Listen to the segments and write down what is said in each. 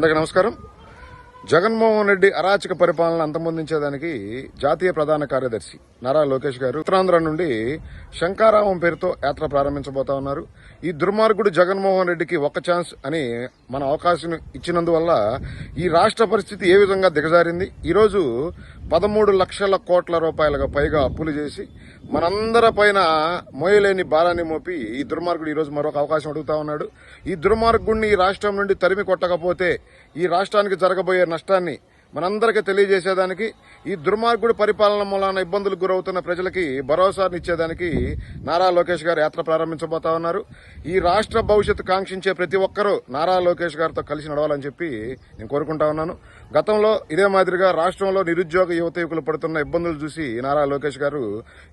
అందరికీ నమస్కారం. జగన్మోహన్ రెడ్డి అరాచక పరిపాలన అంతమొందించేదానికి జాతీయ ప్రధాన కార్యదర్శి నారా లోకేష్ గారు ఉత్తరాంధ్ర నుండి శంకారామం పేరుతో యాత్ర ప్రారంభించబోతా ఉన్నారు. ఈ దుర్మార్గుడు జగన్మోహన్ రెడ్డికి ఒక్క ఛాన్స్ అని మన అవకాశం ఇచ్చినందువల్ల ఈ రాష్ట్ర పరిస్థితి ఏ విధంగా దిగజారింది? ఈరోజు పదమూడు లక్షల కోట్ల రూపాయలుగా పైగా అప్పులు చేసి మనందరి పైన మోయలేని భారాన్ని మోపి ఈ దుర్మార్గుడు ఈరోజు మరొక అవకాశం అడుగుతా ఉన్నాడు. ఈ దుర్మార్గుడిని ఈ రాష్ట్రం నుండి తరిమి కొట్టకపోతే ఈ రాష్ట్రానికి జరగబోయే నష్టాన్ని మనందరికీ తెలియజేసేదానికి ఈ దుర్మార్గుడు పరిపాలన మూలాన ఇబ్బందులకు గురవుతున్న ప్రజలకి భరోసానిచ్చేదానికి నారా లోకేష్ గారు యాత్ర ప్రారంభించబోతా ఉన్నారు. ఈ రాష్ట్ర భవిష్యత్తు కాంక్షించే ప్రతి ఒక్కరూ నారా లోకేష్ గారితో కలిసి నడవాలని చెప్పి నేను కోరుకుంటా ఉన్నాను. గతంలో ఇదే మాదిరిగా రాష్ట్రంలో నిరుద్యోగ యువత యువకులు పడుతున్న ఇబ్బందులు చూసి నారా లోకేష్ గారు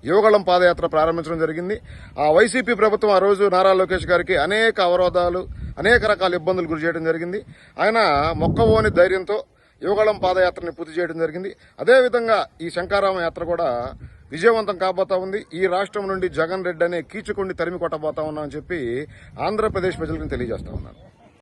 యువగళం పాదయాత్ర ప్రారంభించడం జరిగింది. ఆ వైసీపీ ప్రభుత్వం ఆ రోజు నారా లోకేష్ గారికి అనేక అవరోధాలు అనేక రకాల ఇబ్బందులు గురి చేయడం జరిగింది. ఆయన మొక్కవోని ధైర్యంతో యువగళం పాదయాత్రని పూర్తి చేయడం జరిగింది. అదేవిధంగా ఈ శంకారామ యాత్ర కూడా విజయవంతం కాబోతా ఉంది. ఈ రాష్ట్రం నుండి జగన్ రెడ్డి అనే కీచుకుండి తరిమి కొట్టబోతా ఉన్నా అని చెప్పి ఆంధ్రప్రదేశ్ ప్రజలకు తెలియజేస్తా ఉన్నాను.